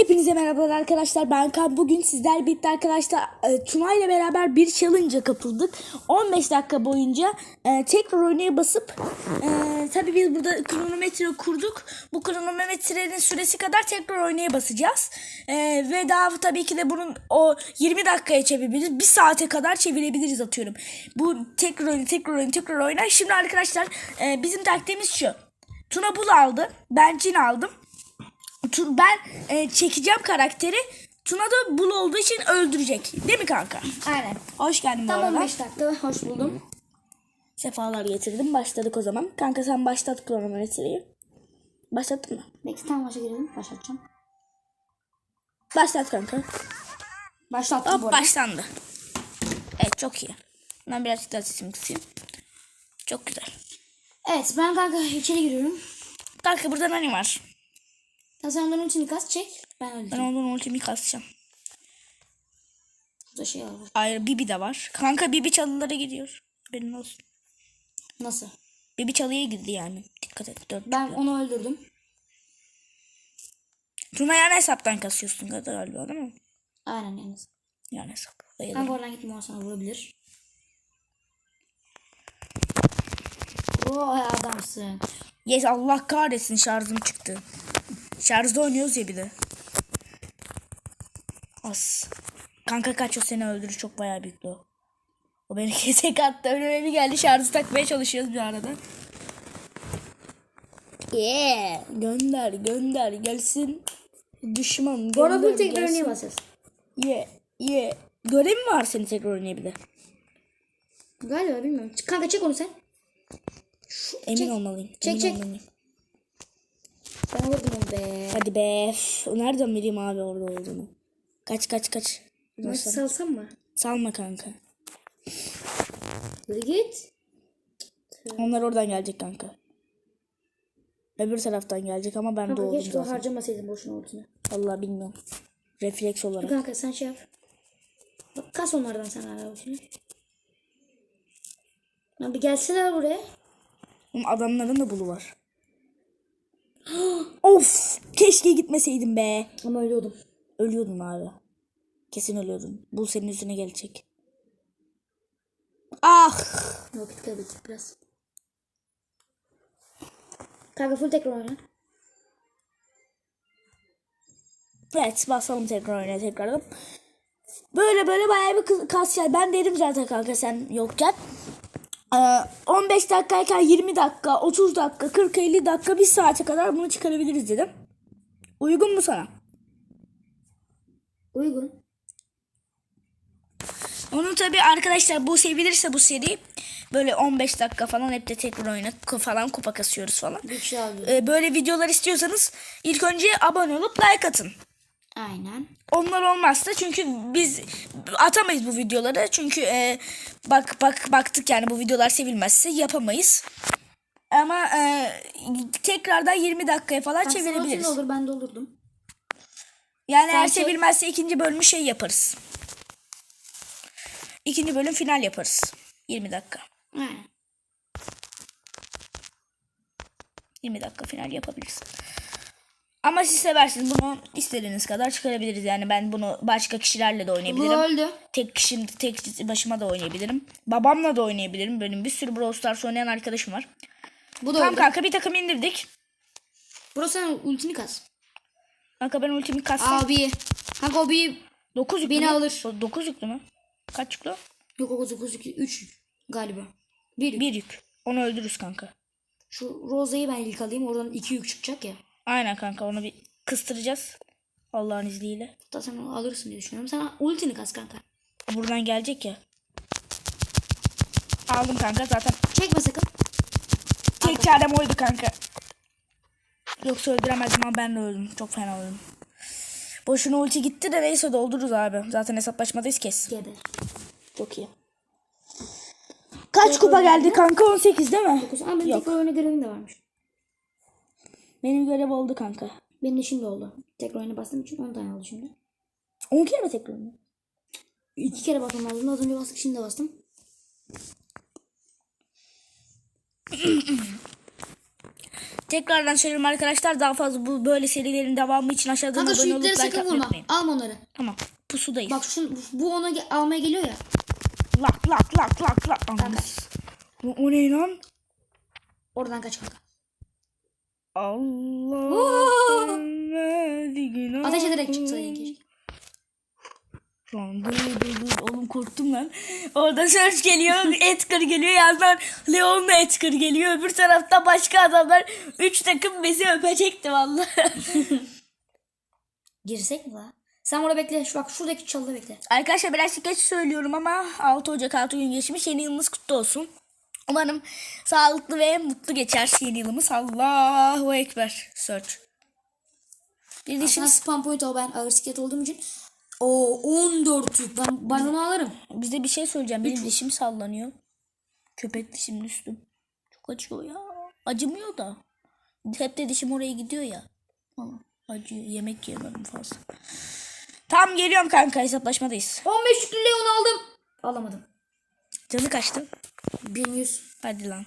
Hepinize merhabalar arkadaşlar. Ben Kaan. Bugün sizler birlikte arkadaşlar e, Tuna ile beraber bir challenge'a kapıldık. 15 dakika boyunca e, tekrar oynaya basıp e, tabii biz burada kronometre kurduk. Bu kronometrenin süresi kadar tekrar oynaya basacağız. E, ve daha tabii ki de bunun o 20 dakikaya çevirebiliriz. Bir saate kadar çevirebiliriz atıyorum. Bu tekrar oyna tekrar oyna tekrar oyna. Şimdi arkadaşlar e, bizim taktiğimiz şu. Tuna bul aldı. Ben cin aldım. Ben e, çekeceğim karakteri. Tuna da bul olduğu için öldürecek. Değil mi kanka? Aynen. Hoş geldin bu Tam arada. 15 dakika hoş buldum. Sefalar getirdim. Başladık o zaman. Kanka sen başlat kronometreyi. Başlattın mı? Bekle tam başa girelim. Başlatacağım. Başlat kanka. Başlattım bu Hop arada. başlandı. Evet çok iyi. Ben birazcık daha sesimi kısayım. Çok güzel. Evet ben kanka içeri giriyorum. Kanka burada nani var? Ya sen onların içini kas çek. Ben Ben öldüreceğim. ondan ultimi kasacağım. Burada şey var. Ayrı Bibi de var. Kanka Bibi çalılara gidiyor. Benim olsun. Nasıl? Bibi çalıya girdi yani. Dikkat et. Dört. Ben onu öldürdüm. Tuna yan hesaptan kasıyorsun galiba değil mi? Aynen yalnız. Yan hesap. Bayılırım. Kanka oradan gitme o sana vurabilir. Oo adamsın. Yes Allah kahretsin şarjım çıktı. Şarjda oynuyoruz ya bir de. As. Kanka kaç o seni öldürür çok bayağı büyük o. O beni kesek attı önüme bir geldi şarjı takmaya çalışıyoruz bir arada. Yeah. Gönder gönder gelsin. Düşman gönder bu tekrar gelsin. basacağız? Yeah yeah. Görev mi var seni tekrar oynayabilir? Galiba bilmiyorum. Kanka çek onu sen. Emin Çek. olmalıyım. Çek, emin çek. olmalıyım. Ben vurdum be. Hadi be. Nereden bileyim abi orada olduğunu? Kaç kaç kaç. Maç salsam mı? Salma kanka. Hadi git. Onlar oradan gelecek kanka. Öbür taraftan gelecek ama ben Kanka doğdum zaten. harcamasaydın boşuna olduğunu. Vallahi bilmiyorum. Refleks olarak. Kanka sen şey yap. Bak kas onlardan sen ara şimdi. Lan bir gelseler buraya. Oğlum adamların da bulu var. Of! Keşke gitmeseydim be. Ama ölüyordum. Ölüyordun abi. Kesin ölüyordun. Bu senin üstüne gelecek. Ah! Vakit kaybettik biraz. Kanka full tekrar oyna. Evet basalım tekrar oynaya tekrardan. Böyle böyle bayağı bir kı- kasacağız. Ben dedim zaten kanka sen yokken. Ee, 15 dakikayken 20 dakika, 30 dakika, 40-50 dakika, 1 saate kadar bunu çıkarabiliriz dedim. Uygun mu sana? Uygun. Onun tabi arkadaşlar bu sevilirse bu seri böyle 15 dakika falan hep de tekrar oyna ku- falan kupa kasıyoruz falan. Ee, böyle videolar istiyorsanız ilk önce abone olup like atın. Aynen. Onlar olmazsa çünkü biz atamayız bu videoları. Çünkü e, bak bak baktık yani bu videolar sevilmezse yapamayız. Ama e, tekrardan 20 dakikaya falan çevirebiliriz. olur ben de olurdum. Yani eğer Sen şey- sevilmezse ikinci bölümü şey yaparız. İkinci bölüm final yaparız. 20 dakika. Aynen. 20 dakika final yapabiliriz. Ama siz seversiniz bunu istediğiniz kadar çıkarabiliriz. Yani ben bunu başka kişilerle de Bu oynayabilirim. öldü. Tek kişim, tek başıma da oynayabilirim. Babamla da oynayabilirim. Benim bir sürü Brawl Stars oynayan arkadaşım var. Bu da Tamam öldü. kanka bir takım indirdik. Burası sen ultini kas. Kanka ben ultimi kastım. Abi. Kanka o bir 9 yüklü beni mü? alır. 9 yüklü mü? Kaç yüklü? yok o 9 2 3 galiba. Bir. Bir yük. Onu öldürürüz kanka. Şu Rosa'yı ben ilk alayım. Oradan 2 yük çıkacak ya. Aynen kanka onu bir kıstıracağız. Allah'ın izniyle. Hatta sen onu alırsın diye düşünüyorum. Sen ultini kas kanka. Buradan gelecek ya. Aldım kanka zaten. Çekme sakın. Tek çarem oydu kanka. Yoksa öldüremezdim ama ben de öldüm. Çok fena öldüm. Boşuna ulti gitti de neyse doldururuz abi. Zaten hesaplaşmadayız kes. Geber. Çok iyi. Kaç kupa geldi kanka? 18 değil mi? Dokuz. Ama benim tekrar oyuna görevim de varmış. Benim görev oldu kanka. Benim de şimdi oldu. Tekrar oyuna bastığım için 10 tane oldu şimdi. 10 kere mi tekrar mı? İki kere basmam lazım. Az önce bastık şimdi de bastım. Tekrardan söylüyorum arkadaşlar daha fazla bu böyle serilerin devamı için aşağıdan Kanka şu abone olup ipleri like sakın atmayı vurma. unutmayın. Alma onları. Tamam pusudayız. Bak şu, bu ona ge- almaya geliyor ya. lak lak lak lak lak. Anam. O, o ne lan? Oradan kaç kanka. Allah. Ateş ederek çıksaydın keşke. Lan dur dur dur oğlum korktum lan. Orada Search geliyor, Edgar geliyor yandan Leon'la Edgar geliyor. Öbür tarafta başka adamlar. Üç takım bizi öpecekti vallahi. Girsek mi la? Sen orada bekle. Şu bak şuradaki çalıda bekle. Arkadaşlar birazcık geç söylüyorum ama 6 Ocak 6 gün geçmiş. Yeni yılınız kutlu olsun. Umarım sağlıklı ve mutlu geçer yeni yılımız. Allahu Ekber. Search. Bir de Şimdi spam point al ben ağır siklet olduğum için. O 14 yük. Ben, ben onu alırım. bize bir şey söyleyeceğim. Benim dişim sallanıyor. Köpek dişimin üstüm. Çok acıyor ya. Acımıyor da. Hep de dişim oraya gidiyor ya. Acıyor. Yemek yiyemem fazla. Tam geliyorum kanka hesaplaşmadayız. 15 yüklü Leon aldım. Alamadım. Canı kaçtı. 1100. Hadi lan.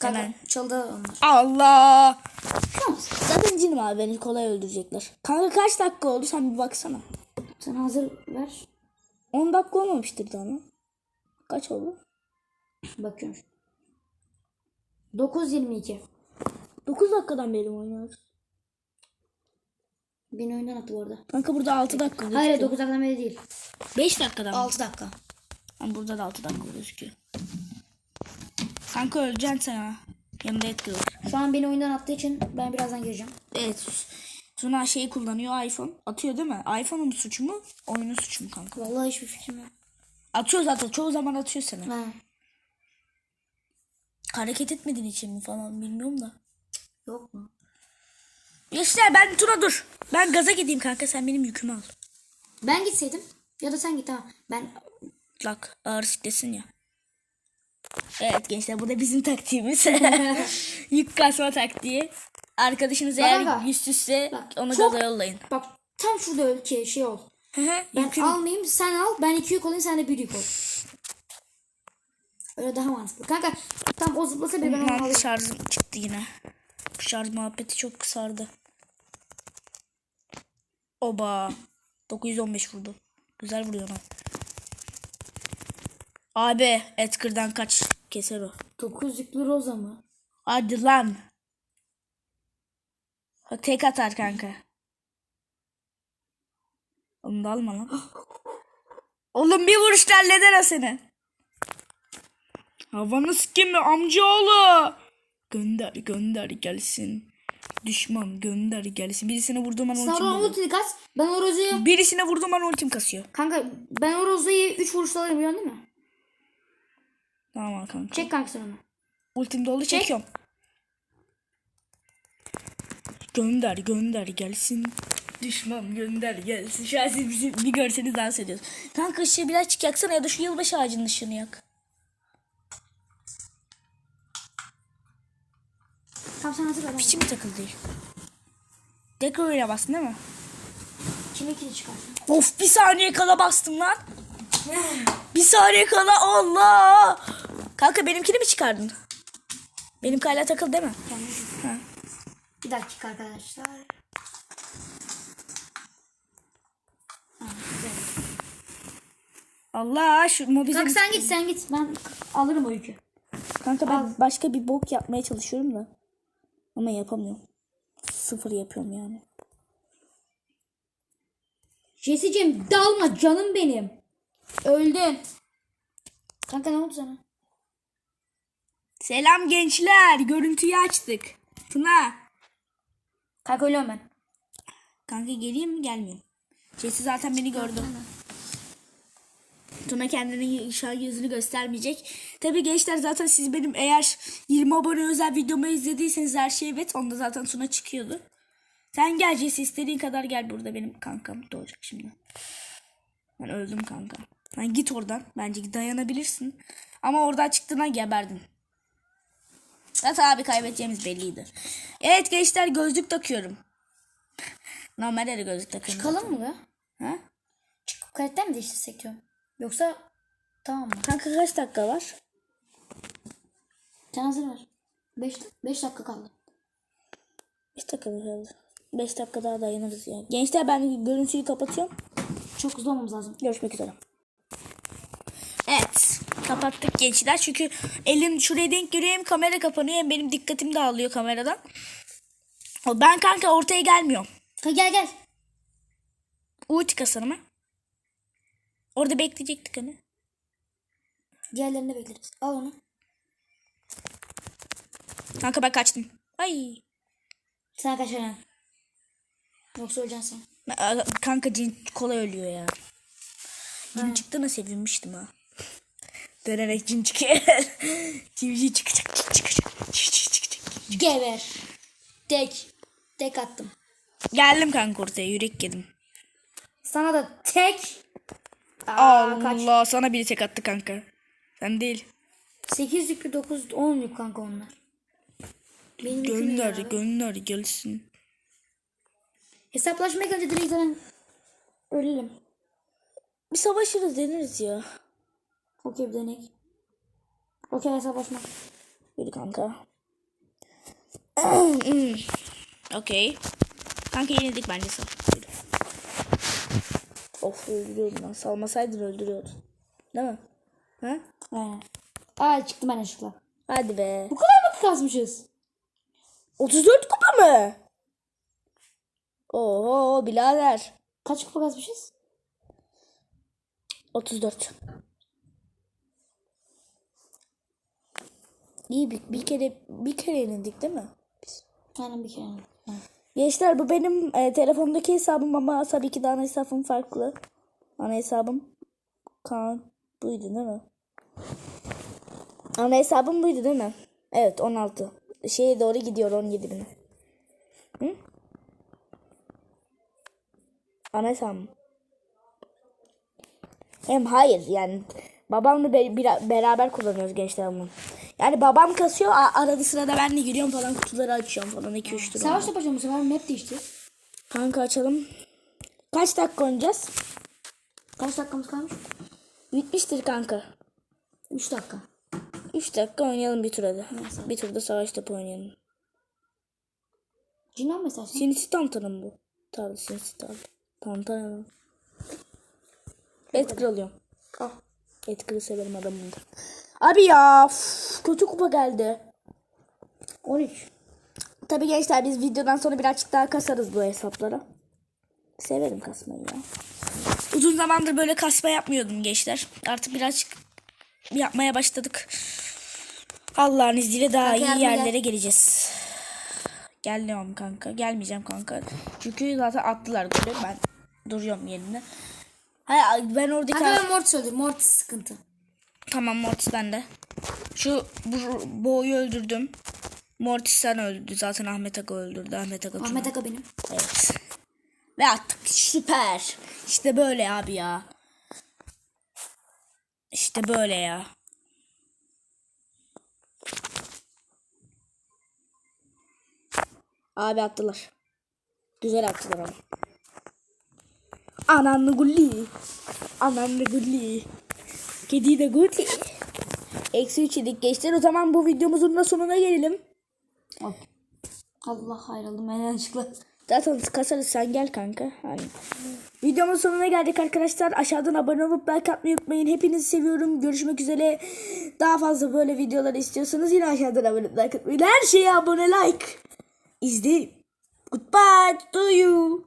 Kanka Hemen. çalıda onlar. Allah. Zaten cinim abi beni kolay öldürecekler. Kanka kaç dakika oldu sen bir baksana. Sen hazır ver. 10 dakika olmamıştır daha lan. Kaç oldu? Bakıyorum. 9.22. 9 dakikadan beri mi oynuyoruz? Beni oyundan attı bu arada. Kanka burada 6 dakika. Hayır 9 dakikadan beri değil. 5 dakikadan mı? 6 dakika. Ama burada da 6 dakika gözüküyor. Kanka öleceksin sen ha. Yanında Edgar var. Şu an beni oyundan attığı için ben birazdan gireceğim. Evet. Tuna şeyi kullanıyor iPhone. Atıyor değil mi? iPhone'un suçu mu? Oyunun suçu mu kanka? Vallahi hiçbir fikrim yok. Atıyor zaten. Çoğu zaman atıyor seni. Ha. Hareket etmediğin için mi falan bilmiyorum da. Yok mu? İşte ben Tuna dur. Ben gaza gideyim kanka sen benim yükümü al. Ben gitseydim. Ya da sen git tamam. Ben Bak ağır siklesin ya. Evet gençler bu da bizim taktiğimiz. Yük kasma taktiği. Arkadaşınız eğer kanka. yüzsüzse Bak, onu çok- gaza yollayın. bak tam şurada öl ki şey ol. Ben yükün- almayayım sen al. Ben iki yük olayım sen de bir yük ol. Öyle daha mantıklı. Kanka tam o zıplasa bir ben onu alayım. şarjım çıktı yine. Bu şarj muhabbeti çok kısardı. Oba. 915 vurdu. Güzel vuruyor lan. Abi Edgar'dan kaç keser o. 9 yüklü roza mı? Hadi lan. Ha, tek atar kanka. Onu da alma lan. Oğlum bir vuruşta halleder o seni. Havanı sikeyim mi amcaoğlu? Gönder gönder gelsin. Düşman gönder gelsin. Birisine vurduğum an ultim oradan oluyor. ultini kas. Ben o rozayı... Birisine vurduğum an ultim kasıyor. Kanka ben o rozayı 3 vuruşta alırım biliyorsun değil mi? Tamam kanka. Çek kanka sen onu. Ultim dolu çekiyorum. Gönder gönder gelsin. Düşman gönder gelsin. Şu an siz bizi bir görseniz dans ediyoruz. Kanka ışığı birazcık yaksana ya da şu yılbaşı ağacının ışığını yak. Tamam sen hazır ver. ben- İçim takıldı değil. Dekoraya bastın değil mi? Kime ikili çıkarsın? Of bir saniye kala bastım lan. Bir saniye kala Allah. Kanka benimkini mi çıkardın? Benim hala takıldı değil mi? Ha. Bir dakika arkadaşlar. Ha. Allah şu mobilya. Kanka sen git sen git. Ben alırım o yükü. Kanka ben başka bir bok yapmaya çalışıyorum da. Ama yapamıyorum. Sıfır yapıyorum yani. Jesse'cim dalma canım benim. Öldün. Kanka ne oldu sana? Selam gençler. Görüntüyü açtık. Tuna. Ölüyorum ben. Kanka geleyim mi gelmiyorum. Jesse zaten beni gördü. Tuna kendini şu an yüzünü göstermeyecek. Tabii gençler zaten siz benim eğer 20 abone özel videomu izlediyseniz her şey evet. Onda zaten Tuna çıkıyordu. Sen gel Jesse istediğin kadar gel burada benim kankam doğacak şimdi. Ben öldüm kanka. Sen git oradan. Bence dayanabilirsin. Ama oradan çıktığına geberdin. Zaten abi kaybedeceğimiz belliydi. Evet gençler gözlük takıyorum. Normalde de gözlük takıyorum. Çıkalım mı be? Ha? Çıkıp karakter mi değiştirsek diyorum. Yoksa tamam mı? Kanka kaç dakika var? Sen hazır ver. 5 5 dakika kaldı. 5 dakika kaldı. 5 dakika daha dayanırız ya. Gençler ben görüntüyü kapatıyorum. Çok hızlı olmamız lazım. Görüşmek üzere. Evet. Kapattık gençler. Çünkü elim şuraya denk geliyor. Hem kamera kapanıyor hem benim dikkatim dağılıyor kameradan. Ben kanka ortaya gelmiyorum. Ha, gel gel. Ulti kasarım ha. Orada bekleyecektik hani. Diğerlerini bekleriz. Al onu. Kanka ben kaçtım. Ay. Sen kaç ölen. Yoksa öleceksin sen. Kanka cin kolay ölüyor ya. Cin çıktığına sevinmiştim ha. Dönerek cin çıkıyor. Cin çıkacak. Cin çıkacak. Cin çıkacak. Geber. Tek. Tek attım. Geldim kanka ortaya yürek yedim. Sana da tek. Aa. Allah sana biri tek attı kanka. Sen değil. 8 yüklü 9 10 yük kanka onlar. Benim yüküm Gönder ya. gönder gelsin. Hesaplaşmak önce direkt zaten ölelim. Bir savaşırız deniriz ya. Okey bir denek. Okey hesaplaşmak. Yürü kanka. Okey. Kanka yenildik bence sal. Of öldürüyordun lan. Salmasaydın öldürüyordun. Değil mi? Ha? Aynen. Aa çıktım ben yanlışlıkla. Hadi be. Bu kadar mı kazmışız? 34 kupa mı? Oho birader. Kaç kupa kazmışız? 34. İyi bir, bir kere bir kere yenildik değil mi? Aynen bir kere. Ha. Gençler bu benim e, telefondaki hesabım ama tabii ki de ana hesabım farklı. Ana hesabım Kaan buydu değil mi? Ana hesabım buydu değil mi? Evet 16. Şeye doğru gidiyor 17 bine. Hı? Ana hesabım. Hem hayır yani babamla be- beraber kullanıyoruz gençler bunu. Yani babam kasıyor arada sırada ben de giriyorum falan kutuları açıyorum falan 2-3 tur. Savaş yapacağım bu sefer map değişti. Kanka açalım. Kaç dakika oynayacağız? Kaç dakikamız kalmış? Bitmiştir kanka. 3 dakika. 3 dakika oynayalım bir tur hadi. Bir turda savaş topu oynayalım. Cinan istersin? Sinisi tantana mı bu? Tabii sinisi tabii. Tantana mı? Edgar alıyorum. Al. Edgar'ı severim adamım da. Abi ya üf, kötü kupa geldi. 13. Tabii gençler biz videodan sonra birazcık daha kasarız bu hesaplara. Severim kasmayı ya. Uzun zamandır böyle kasma yapmıyordum gençler. Artık birazcık yapmaya başladık. Allah'ın izniyle daha Kanka iyi gel. yerlere geleceğiz. Gelmiyorum kanka. Gelmeyeceğim kanka. Çünkü zaten attılar golü. Ben duruyorum yerinde. Hayır ben oradaki... Kanka ben Mortis öldür. Mortis sıkıntı. Tamam Mortis bende. Şu bu, boğuyu öldürdüm. Mortis sen öldürdü. Zaten Ahmet Aga öldürdü. Ahmet Aga Ahmet Aga benim. Evet. Ve attık. Süper. İşte böyle abi ya. İşte böyle ya. Abi attılar. Güzel attılar ama. Ananlı gulli. Ananlı gulli. Kedi de gulli. Eksi 3 yedik gençler. O zaman bu videomuzun da sonuna gelelim. Al. Allah ayrıldım ben yanlışlıkla. Zaten kasarız sen gel kanka. Hani. Videomun sonuna geldik arkadaşlar. Aşağıdan abone olup like atmayı unutmayın. Hepinizi seviyorum. Görüşmek üzere. Daha fazla böyle videolar istiyorsanız yine aşağıdan abone olup like atmayı. Her şeye abone like. İzleyin. Goodbye to you.